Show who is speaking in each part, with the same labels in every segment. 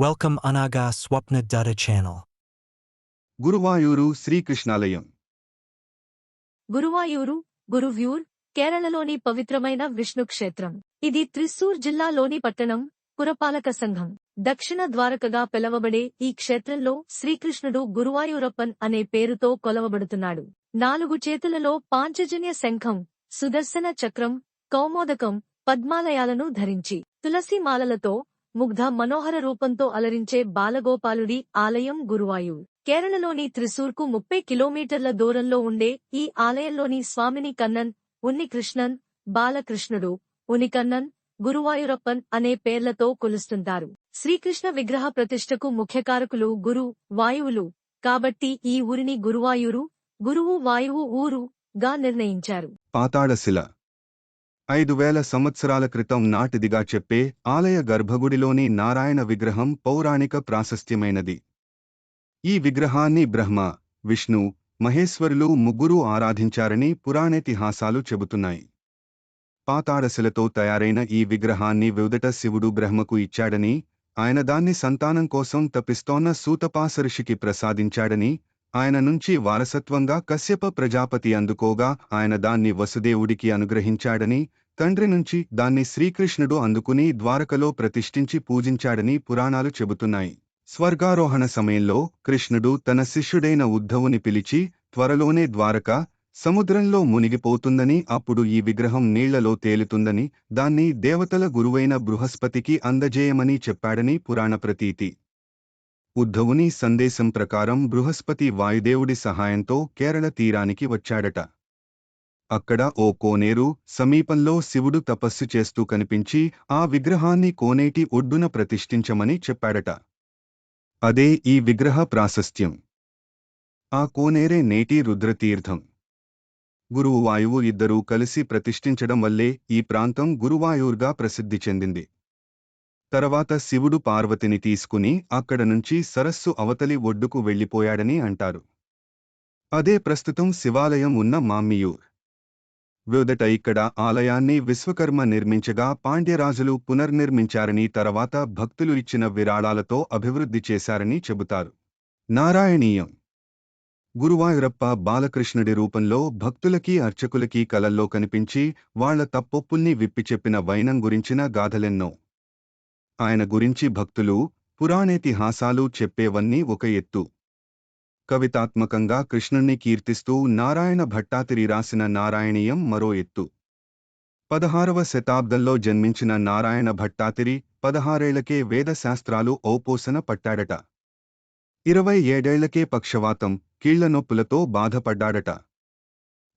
Speaker 1: Welcome Anaga Swapna Dutta channel.
Speaker 2: Guruvayur శ్రీకృష్ణాలయం.
Speaker 3: గురువాయూరు గురువ్యూర్ కేరళలోని పవిత్రమైన విష్ణు క్షేత్రం. ఇది త్రిస్సూర్ జిల్లాలోని పట్టణం పురపాలక సంఘం. దక్షిణ ద్వారకగా పిలవబడే ఈ క్షేత్రంలో శ్రీకృష్ణుడు గురువాయూరప్పన్ అనే పేరుతో కొలవబడుతున్నాడు. నాలుగు చేతులలో పాంచజన్య శంఖం సుదర్శన చక్రం కౌమోదకం పద్మాలయాలను ధరించి తులసి మాలలతో ముగ్ధ మనోహర రూపంతో అలరించే బాలగోపాలుడి ఆలయం గురువాయూర్. కేరళలోని త్రిశూర్కు ముప్పై కిలోమీటర్ల దూరంలో ఉండే ఈ ఆలయంలోని స్వామిని కన్నన్ ఉన్ని కృష్ణన్ బాలకృష్ణుడు ఉనికన్నన్ గురువాయూరప్పన్ అనే పేర్లతో కొలుస్తుంటారు. శ్రీకృష్ణ విగ్రహ ప్రతిష్టకు ముఖ్యకారకులు గురు వాయువులు. కాబట్టి ఈ ఊరిని గురువాయూరు గురువు వాయువు ఊరు గా నిర్ణయించారు.
Speaker 2: పాతాళశిల ఐదు వేల సంవత్సరాల క్రితం నాటిదిగా చెప్పే ఆలయ గర్భగుడిలోని నారాయణ విగ్రహం పౌరాణిక ప్రాశస్త్యమైనది. ఈ విగ్రహాన్ని బ్రహ్మ విష్ణు మహేశ్వరులు ముగ్గురూ ఆరాధించారని పురాణేతిహాసాలు చెబుతున్నాయి. పాతాడశిలతో తయారైన ఈ విగ్రహాన్ని వివుదట శివుడు బ్రహ్మకు ఇచ్చాడని ఆయన దాన్ని సంతానం కోసం తపిస్తోన్న సూతపాస ఋషికి ప్రసాదించాడని ఆయన నుంచి వారసత్వంగా కశ్యప ప్రజాపతి అందుకోగా ఆయన దాన్ని వసుదేవుడికి అనుగ్రహించాడని తండ్రి నుంచి దాన్ని శ్రీకృష్ణుడు అందుకుని ద్వారకలో ప్రతిష్ఠించి పూజించాడని పురాణాలు చెబుతున్నాయి. స్వర్గారోహణ సమయంలో కృష్ణుడు తన శిష్యుడైన ఉద్ధవుని పిలిచి త్వరలోనే ద్వారక సముద్రంలో మునిగిపోతుందని అప్పుడు ఈ విగ్రహం నీళ్ళలో తేలుతుందని దాన్ని దేవతల గురువైన బృహస్పతికి అందజేయమని చెప్పాడని పురాణ ప్రతీతి. ఉద్ధవుని సందేశం ప్రకారం బృహస్పతి వాయుదేవుడి సహాయంతో కేరళ తీరానికి వచ్చాడట. అక్కడ ఓ కోనేరు సమీపంలో శివుడు తపస్సు చేస్తూ కనిపించి ఆ విగ్రహాన్ని కోనేటి ఒడ్డున ప్రతిష్ఠించమని చెప్పాడట. అదే ఈ విగ్రహ ప్రాశస్త్యం. ఆ కోనేరే నేటి రుద్రతీర్థం. గురువు వాయువు ఇద్దరూ కలిసి ప్రతిష్ఠించడం వల్లే ఈ ప్రాంతం గురువాయూర్గా ప్రసిద్ధి చెందింది. తర్వాత శివుడు పార్వతిని తీసుకుని అక్కడ నుంచి సరస్సు అవతలి ఒడ్డుకు వెళ్ళిపోయాడని అంటారు. అదే ప్రస్తుతం శివాలయం ఉన్న మామ్మియూర్. వేదట ఇక్కడ ఆలయాన్ని విశ్వకర్మ నిర్మించగా పాండ్యరాజులు పునర్నిర్మించారని తర్వాత భక్తులు ఇచ్చిన విరాళాలతో అభివృద్ధి చేశారని చెబుతారు. నారాయణీయం. గురువాయూరప్ప బాలకృష్ణుడి రూపంలో భక్తులకి అర్చకులకి కలల్లో కనిపించి వాళ్ళ తప్పొప్పుల్ని విప్పిచెప్పిన వైనం గురించిన గాథలెన్నో. ఆయన గురించి భక్తులు పురాణేతిహాసాలు చెప్పేవన్నీ ఒక ఎత్తు. కవితాత్మకంగా కృష్ణుణ్ణి కీర్తిస్తూ నారాయణ భట్టాతిరి రాసిన నారాయణీయం మరో ఎత్తు. పదహారవ శతాబ్దంలో జన్మించిన నారాయణ భట్టాతిరి పదహారేళ్ళకే వేదశాస్త్రాలు ఓపోసన పట్టాడట. ఇరవై ఏడేళ్ళకే పక్షవాతం కీళ్ళనొప్పులతో బాధపడ్డాడట.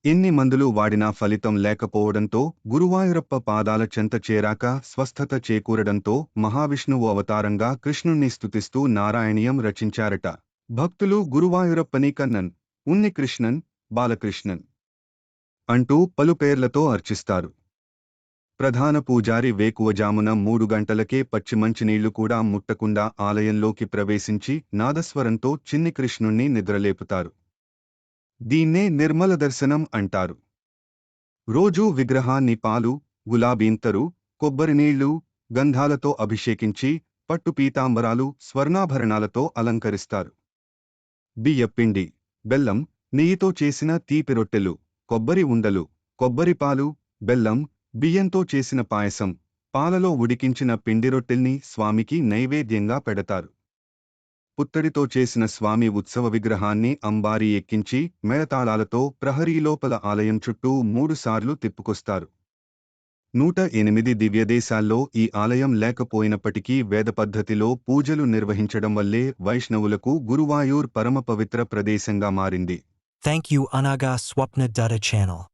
Speaker 2: ఎన్ని మందులు వాడినా ఫలితం లేకపోవడంతో గురువాయూరప్ప పాదాల చెంత చేరాక స్వస్థత చేకూరడంతో మహావిష్ణువు అవతారంగా కృష్ణుణ్ణి స్తుతిస్తూ నారాయణీయం రచించారట. భక్తులు గురువాయూరప్పని కన్నన్ ఉన్ని కృష్ణన్ బాలకృష్ణన్ అంటూ పలు పేర్లతో అర్చిస్తారు. ప్రధాన పూజారి వేకువజామున మూడు గంటలకే పచ్చి మంచినీళ్ళు కూడా ముట్టకుండా ఆలయంలోకి ప్రవేశించి నాదస్వరంతో చిన్ని కృష్ణుణ్ణి నిద్రలేపుతారు. దీన్నే నిర్మల దర్శనం అంటారు. రోజూ విగ్రహాన్ని పాలు గులాబీంతరు కొబ్బరినీళ్ళు గంధాలతో అభిషేకించి పట్టు పీతాంబరాలు స్వర్ణాభరణాలతో అలంకరిస్తారు. బియ్యపిండి బెల్లం నెయ్యితో చేసిన తీపి రొట్టెలు కొబ్బరి ఉండలు కొబ్బరిపాలు బెల్లం బియ్యంతో చేసిన పాయసం పాలలో ఉడికించిన పిండి రొట్టెల్ని స్వామికి నైవేద్యంగా పెడతారు. పుత్తడితో చేసిన స్వామి ఉత్సవ విగ్రహాన్ని అంబారి ఎక్కించి మేళతాళాలతో ప్రహరీలోపల ఆలయం చుట్టూ మూడుసార్లు తిప్పుకొస్తారు నూట ఎనిమిది దివ్యదేశాల్లో ఈ ఆలయం లేకపోయినప్పటికీ వేద పద్ధతిలో పూజలు నిర్వహించడం వల్లే వైష్ణవులకు గురువాయూర్ పరమ పవిత్ర ప్రదేశంగా మారింది
Speaker 1: థ్యాంక్ యూ అనగా స్వప్న ఛానల్.